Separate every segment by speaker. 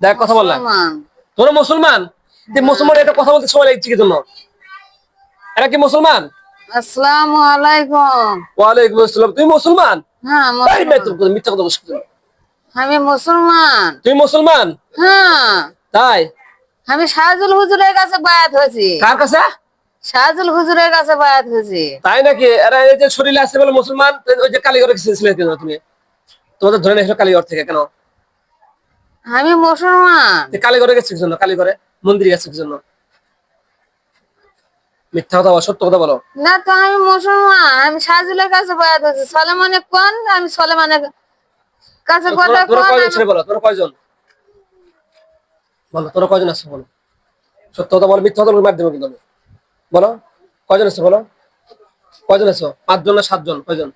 Speaker 1: দেখ কথা বললাম। তোরা মুসলমান? মুসলমান এটা কথা বলতে সময় লাগছে কি জন্য? এরা কি মুসলমান?
Speaker 2: আসসালামু আলাইকুম।
Speaker 1: ওয়ালাইকুম আসসালাম। তুই মুসলমান?
Speaker 2: হ্যাঁ মুসলমান।
Speaker 1: মিথ্যা কথা বলছিস
Speaker 2: আমি মুসলমান।
Speaker 1: তুই মুসলমান?
Speaker 2: হ্যাঁ।
Speaker 1: তাই?
Speaker 2: আমি শাহজুল হুজুরের কাছে বায়াত হয়েছি।
Speaker 1: কার কাছে?
Speaker 2: শাহজুল হুজুরের কাছে বায়াত হয়েছি।
Speaker 1: তাই নাকি? এরা এই যে শরীরে আছে বলে মুসলমান ওই যে কালীগড়ে তুমি? তোমাদের ধরে নিয়েছিল কালীগড় থেকে কেন?
Speaker 2: আমি মুসলমান।
Speaker 1: তুই কালীগড়ে গেছিস কি জন্য? কালীগড়ে মন্দিরে গেছিস কি জন্য? মিথ্যা কথা বলো সত্য কথা বলো।
Speaker 2: না তো আমি মুসলমান। আমি শাহজুলের কাছে বায়াত হয়েছি সলেমানের কোন? আমি সলেমানের কাছে কথা
Speaker 1: কয়জন ছেলে বলো? তোরা কয়জন? বলো তোরা কয়জন আসছো বলো? সত্য কথা বলো মিথ্যা কথা বলে দেবো কিন্তু আমি। বলো কয়জন আছে বলো? কয়জন আছো? পাঁচজন না সাতজন? কয়জন?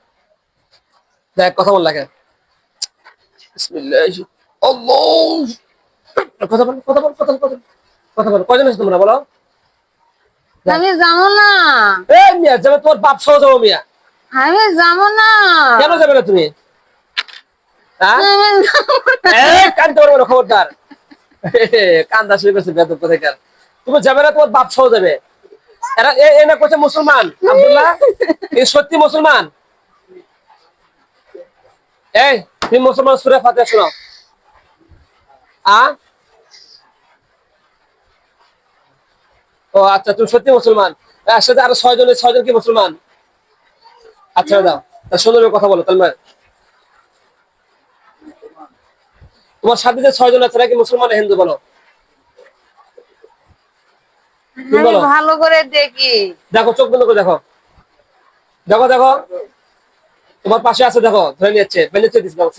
Speaker 1: দেখ কথা বল লাগে। বিসমিল্লাহ। কথা বল কথা বল কথা বল কথা বল কথা আছো তোমরা বলো?
Speaker 2: আমি যাব না।
Speaker 1: এই মিয়া যাবে তোমার বাপ সহ যাব মিয়া।
Speaker 2: আমি যাব না।
Speaker 1: কেন যাবে না তুমি? হ্যাঁ? পারব না খবরদার। কান্দা শুরু করছে বেদব কোথাকার। তুমি যাবে না তোমার বাপ সহ যাবে। এরা করছে মুসলমান আব্দুল্লাহ? সত্যি মুসলমান? এই তুমি মুসলমান সুরে ফাতে শোনো আ? ও আচ্ছা তুমি সত্যি মুসলমান? এর সাথে আরও ছয় জনের ছয় জন কি মুসলমান? আচ্ছা দাও। সুন্দর কথা বলো তাহলে তোমার সাথে যে ছয় জন আছে নাকি মুসলমান হিন্দু বলো।
Speaker 2: ভালো করে দেখি।
Speaker 1: দেখো চোখ বন্ধ করে দেখো। দেখো দেখো। তোমার পাশে আছে দেখো ধরে নিচ্ছে বেঁধে দিচ্ছে দেখো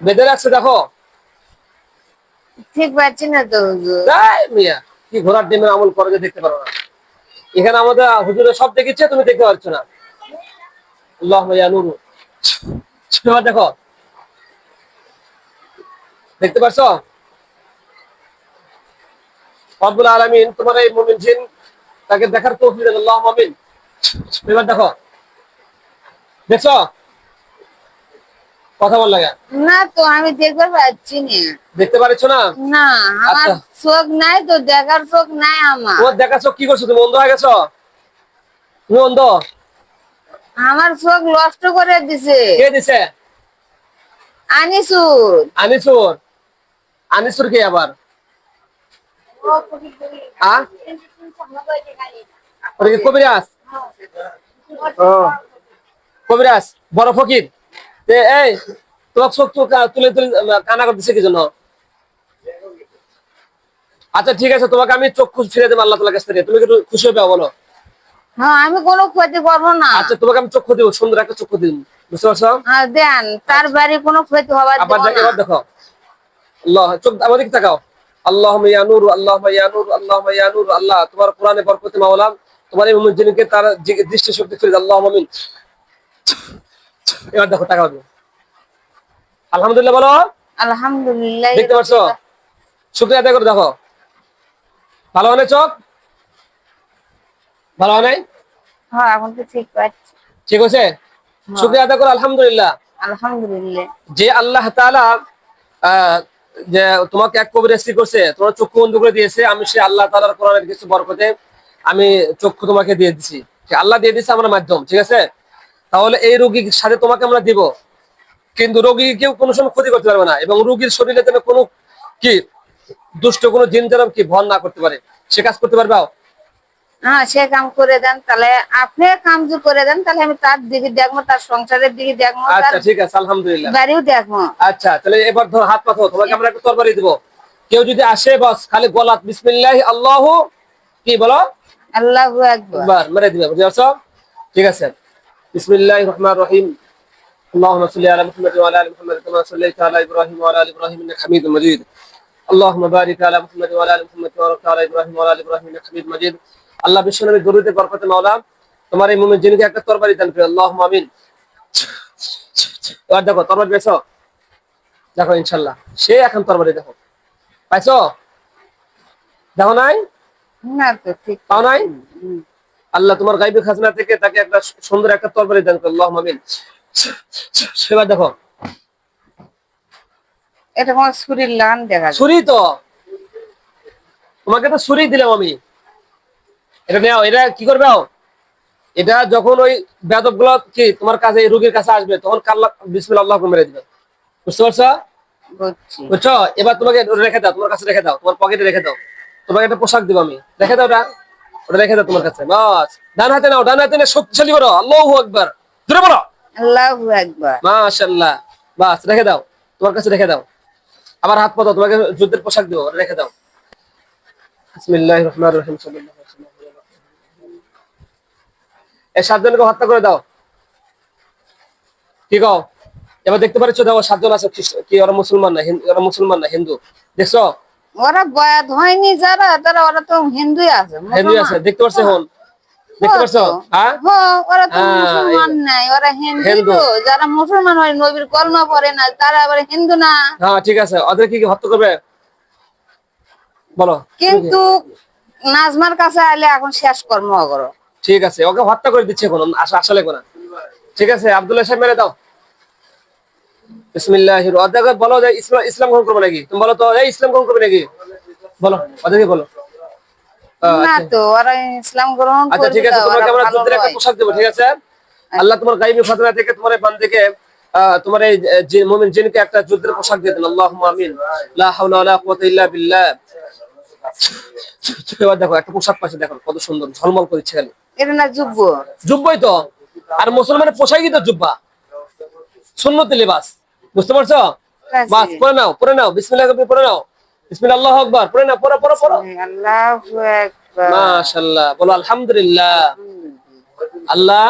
Speaker 1: বেঁধে রাখছে দেখো।
Speaker 2: ঠিক পাচ্ছি না তো
Speaker 1: তাই মিয়া কি ঘোড়ার ডিমের আমল করে যে দেখতে পারো না। এখানে আমাদের হুজুরে সব দেখেছে তুমি দেখতে পাচ্ছ না। আল্লাহ নুরু। এবার দেখো। দেখতে পারছ? রব্বুল আলামিন তোমার এই মুমিন জিন তাকে দেখার তৌফিক আল্লাহ আমিন। এবার দেখো। দেখছ? কথা বল লাগে
Speaker 2: না তো আমি দেখতে পাচ্ছি না।
Speaker 1: দেখতে পারছ না?
Speaker 2: না আমার
Speaker 1: আচ্ছা।
Speaker 2: চোখ নাই তো দেখার চোখ নাই আমার।
Speaker 1: তোমার দেখাচ্ছ কি করছ? তুমি অন্ধ হয়ে গেছো? তুমি অন্ধ?
Speaker 2: আমার চোখ নষ্ট করে দিছে।
Speaker 1: কে দিছে?
Speaker 2: আনিসুর।
Speaker 1: আনিসুর। আনিসুর কে আবার? আ? কবিরাজ? ও কবিরাজ বড় ফকির। এই তোমার চোখ তো তুলে তুলে কানা করতেছে কি জন্য? আচ্ছা ঠিক আছে তোমাকে আমি চোখ খুশ ফিরে দেবো আল্লাহ তালার কাছ থেকে। তুমি খুশি হবে বলো?
Speaker 2: হ্যাঁ আমি কোনো ক্ষতি করব না।
Speaker 1: আচ্ছা তোমাকে আমি চক্ষু দিব সুন্দর একটা দিব। বুঝতে পারছ?
Speaker 2: হ্যাঁ, দেন তার বাড়ি কোনো ক্ষতি হবার
Speaker 1: আবার দেখো। আল্লাহ চোখ আমার দিকে তাকাও। আল্লাহ নূর আল্লাহ তোমার কোরআনে বরকতে তোমার এই মুমিনকে তার দৃষ্টি শক্তি ফিরে আল্লাহ আমিন। এবার দেখো টাকা দিও। আলহামদুলিল্লাহ বলো।
Speaker 2: আলহামদুলিল্লাহ।
Speaker 1: দেখতে পাচ্ছো? শুক্রিয়া আদায় করে দেখো। ভালো হয় চোখ? ভালো হয় নাই?
Speaker 2: হ্যাঁ এখন তো ঠিক পাচ্ছি।
Speaker 1: ঠিক আছে শুক্রিয়া আদায় করো আলহামদুলিল্লাহ।
Speaker 2: আলহামদুলিল্লাহ।
Speaker 1: যে আল্লাহ তাআলা যে তোমাকে এক কবির করছে তোমার চক্ষু বন্ধ করে দিয়েছে আমি সে আল্লাহ তাআলার কোরআনের কিছু বরকতে আমি চক্ষু তোমাকে দিয়ে দিছি। আল্লাহ দিয়ে দিচ্ছে আমার মাধ্যম ঠিক আছে? তাহলে এই রোগীর সাথে তোমাকে আমরা দিব। কিন্তু রোগী কেউ কোনো সময় ক্ষতি করতে পারবে না এবং রোগীর শরীরে যেন কোনো কি দুষ্ট কোনো জিন যেন কি ভর না করতে পারে। সে কাজ করতে পারবে?
Speaker 2: হ্যাঁ সে কাম করে দেন তাহলে আপনি কাম যে করে দেন তাহলে আমি তার দিকে দেখব তার সংসারের দিকে দেখব
Speaker 1: আচ্ছা ঠিক আছে আলহামদুলিল্লাহ।
Speaker 2: বাড়িও দেখব।
Speaker 1: আচ্ছা তাহলে এবার ধর হাত পাথো তোমাকে আমরা একটা তরবারি দিব। কেউ যদি আসে বস খালি গলাত বিসমিল্লাহ আল্লাহ কি বলো?
Speaker 2: আল্লাহ একবার
Speaker 1: একবার মেরে দিবে বুঝতে পারছ? ঠিক আছে। বিসমিল্লাহির রহমানির রহিম اللهم صل على محمد وعلى ال محمد كما صليت على ابراهيم وعلى ال ابراهيم انك حميد مجيد اللهم بارك على محمد وعلى ال محمد كما باركت على ابراهيم وعلى ال ابراهيم انك حميد مجيد আল্লাহ বিশ্ব নবীর দরুদে বরকতে মাওলা তোমার এই মুমিন জিনকে একটা তরবারি দান করে আল্লাহুম্মা আমিন এবার দেখো তরবারি পেয়েছো দেখো ইনশাআল্লাহ সে এখন তরবারি দেখো পাইছো দেখো নাই
Speaker 2: না তো ঠিক
Speaker 1: পাও নাই
Speaker 2: হুম।
Speaker 1: আল্লাহ তোমার গাইবী খাজনা থেকে তাকে একটা সুন্দর একটা তরবারি দান করে আল্লাহ সেবার দেখো।
Speaker 2: এটা আমার শরীর লান দেখা
Speaker 1: ছুরি তো। তোমাকে তো ছুরি দিলাম আমি। এটা নেও এটা কি করবে এটা যখন ওই বেদবগুলো কি তোমার কাছে রোগীর কাছে আসবে তখন কাল্লা আল্লাহ মেরে দিবে। বুঝতে পারছ?
Speaker 2: বুঝছ।
Speaker 1: এবার তোমাকে রেখে দাও তোমার কাছে রেখে দাও তোমার পকেটে রেখে দাও। তোমাকে একটা পোশাক দিব আমি। রেখে দাও ওটা। ওটা দাও তোমার কাছে। বাস ডান হাতে নাও ডান হাতে নিয়ে শক্তিশালী করো। আল্লাহু আকবার। জোরে বলো।
Speaker 2: আল্লাহু একবার
Speaker 1: মাশাআল্লাহ। বাস রেখে দাও। তোমার কাছে রেখে দাও। আবার হাত পাতো তোমাকে যুদ্ধের পোশাক দেবো রেখে দাও। বিসমিল্লাহির রহমানির রহিম সাল্লাল্লাহু আলাইহি ওয়াসাল্লাম এই সাতজনকে হত্যা করে দাও। কি কও? এবার দেখতে পাচ্ছ দেখো সাতজন আছে কি ওরা মুসলমান না হিন্দু ওরা মুসলমান না হিন্দু। দেখছ?
Speaker 2: ওরা বয়াত হয়নি যারা তারা ওরা তো হিন্দুই আছে
Speaker 1: হিন্দু আছে দেখতে পাচ্ছ হন? দেখতে পাচ্ছ
Speaker 2: হ্যাঁ।
Speaker 1: হ্যাঁ?
Speaker 2: হ্যাঁ, ওরা তো মুসলমান নাই ওরা হিন্দু।
Speaker 1: হিন্দু।
Speaker 2: যারা মুসলমান নবীর কলমা পড়ে না তারা আবার হিন্দু না।
Speaker 1: হ্যাঁ ঠিক আছে। ওদের কি কি হত্যা করবে? বলো।
Speaker 2: কিন্তু নাজমার কাছে আইলে এখন শেষ কর্ম করো।
Speaker 1: ঠিক আছে ওকে হত্যা করে দিচ্ছে এখন আস- আসলে কোনা ঠিক আছে আব্দুল্লাহ সাহেব মেরে দাও। বিসমিল্লাহ বলো যে ইসলাম ইসলাম গ্রহণ করবে নাকি? তুমি বলো তো এই ইসলাম গ্রহণ করবে নাকি? বলো বলো।
Speaker 2: না তো ওরা ইসলাম গ্রহণ
Speaker 1: আচ্ছা ঠিক আছে তোমাকে আমরা যুদ্ধের একটা পোশাক দেবো ঠিক আছে? আল্লাহ তোমার গাইবী খাজনা থেকে তোমার বান্দিকে তোমার এই মুমিন জিনকে একটা যুদ্ধের পোশাক দিয়ে দেন। আল্লাহুম্মা আমিন। লা হাওলা ওয়ালা কুওয়াতা ইল্লা বিল্লাহ। এবার দেখো একটা পোশাক পাশে দেখো কত সুন্দর ঝলমল করছে খালি।
Speaker 2: এটা না যুব্য
Speaker 1: জুব্বাই তো। আর মুসলমানের পোশাকই তো জুব্বা। সুন্নতি লিবাস। বুঝতে পারছ? বাস পরে নাও পরে নাও বিসমিল্লাহ কবি পরে নাও। বিসমিল্লাহ আল্লাহু আকবার পরে নাও পরে পরে পরে
Speaker 2: আল্লাহু আকবার।
Speaker 1: মাশাআল্লাহ বলো আলহামদুলিল্লাহ। আল্লাহ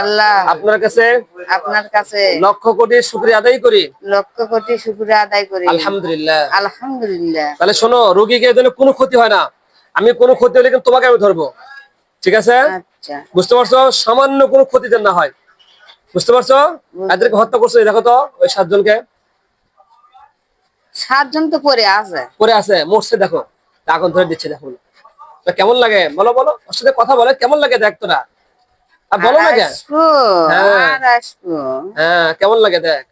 Speaker 2: আল্লাহ।
Speaker 1: আপনার কাছে
Speaker 2: আপনার কাছে।
Speaker 1: লক্ষ কোটি শুকরিয়া আদায় করি।
Speaker 2: লক্ষ কোটি শুক্রিয়া আদায় করি।
Speaker 1: আলহামদুলিল্লাহ।
Speaker 2: আলহামদুলিল্লাহ।
Speaker 1: তাহলে শোনো রোগীকে যেন কোনো ক্ষতি হয় না। আমি কোনো ক্ষতি হলে কিন্তু তোমাকে আমি ধরবো। ঠিক আছে?
Speaker 2: আচ্ছা।
Speaker 1: বুঝতে পারছ? সামান্য কোনো ক্ষতি যেন না হয়। বুঝতে পারছ? এদেরকে হত্যা করছ দেখো তো ওই সাতজনকে।
Speaker 2: সাতজন তো পরে আছে।
Speaker 1: পরে আছে মরছে দেখো। আগুন ধরে দিচ্ছে দেখো। কেমন লাগে? বলো বলো। ওর সাথে কথা বলে কেমন লাগে দেখ তোরা? আর বলো না কেন? হ্যাঁ। হ্যাঁ কেমন লাগে দেখ?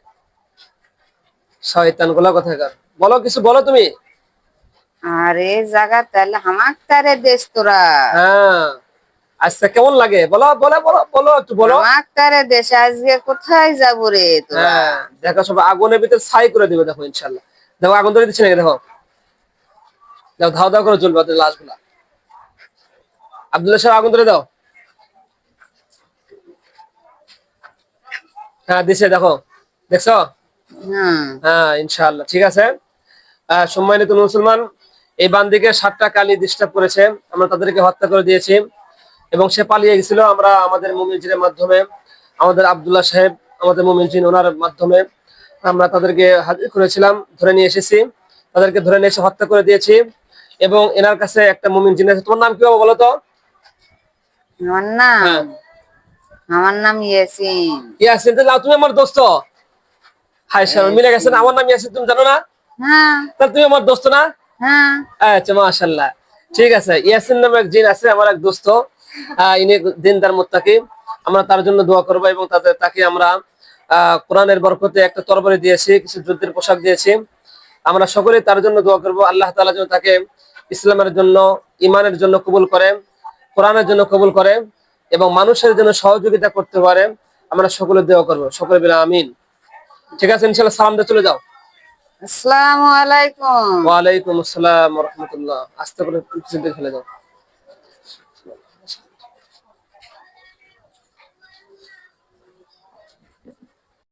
Speaker 1: শয়তানগুলা কথা বলো কিছু বলো তুমি।
Speaker 2: আর জায়গা তাহলে হামাক তারে দেশ তোরা।
Speaker 1: হ্যাঁ। আচ্ছা কেমন লাগে? বলো বলো বলো বলো একটু বলো।
Speaker 2: তারে আজকে কোথায় যাব রে তোরা?
Speaker 1: হ্যাঁ দেখো সব আগুনের ভিতরে ছাই করে দিবে দেখো ইনশাল্লাহ। দেখো আগুন ধরে দিচ্ছে নাকি দেখো? দেখো ধাও ধাও করে জ্বলবে ওদের লাশগুলা। আব্দুল্লাহ সাহেব আগুন ধরে দাও। হ্যাঁ দিছে দেখো। দেখছ?
Speaker 2: হ্যাঁ।
Speaker 1: হ্যাঁ ইনশাআল্লাহ ঠিক আছে। সম্মানিত মুসলমান এই বান্দিকে সাতটা কালি ডিস্টার্ব করেছে। আমরা তাদেরকে হত্যা করে দিয়েছি। এবং সে পালিয়ে গেছিল আমরা আমাদের মুমিনজিনের মাধ্যমে আমাদের আব্দুল্লাহ সাহেব আমাদের মুমিনজিন ওনার মাধ্যমে। আমরা তাদেরকে হাজির করেছিলাম ধরে নিয়ে এসেছি। তাদেরকে ধরে নিয়ে এসে হত্যা করে দিয়েছি। এবং এনার কাছে একটা মুমিন জিন আছে। তোমার নাম কি বাবা বলো তো?
Speaker 2: আমার নাম?
Speaker 1: হ্যাঁ।
Speaker 2: আমার নাম ইয়াসিন।
Speaker 1: ইয়াসিন তাহলে তুমি আমার দোস্ত? হাই স্যার মিলে গেছেন আমার নাম ইয়াসিন তুমি জানো না?
Speaker 2: হ্যাঁ।
Speaker 1: তাহলে তুমি আমার দোস্ত না?
Speaker 2: হ্যাঁ।
Speaker 1: আচ্ছা ঠিক আছে ইয়াসিন নামে এক জিন আছে আমার এক দোস্ত। ইনি দিনদার মোত্তাকি। আমরা তার জন্য দোয়া করব এবং তাদের তাকে আমরা কোরআনের বরকতে একটা তরবারি দিয়েছি কিছু যুদ্ধের পোশাক দিয়েছি। আমরা সকলেই তার জন্য দোয়া করব। আল্লাহ তাআলা যেন তাকে ইসলামের জন্য ইমানের জন্য কবুল করে কোরআনের জন্য কবুল করে এবং মানুষের জন্য সহযোগিতা করতে পারে। আমরা সকলে দোয়া করব। সকলে বিনা আমিন। ঠিক আছে ইনশাল্লাহ সালাম দিয়ে চলে যাও।
Speaker 2: আসসালামু আলাইকুম।
Speaker 1: ওয়ালাইকুম আসসালাম রহমতুল্লাহ। আস্তে করে ফেলে যাও।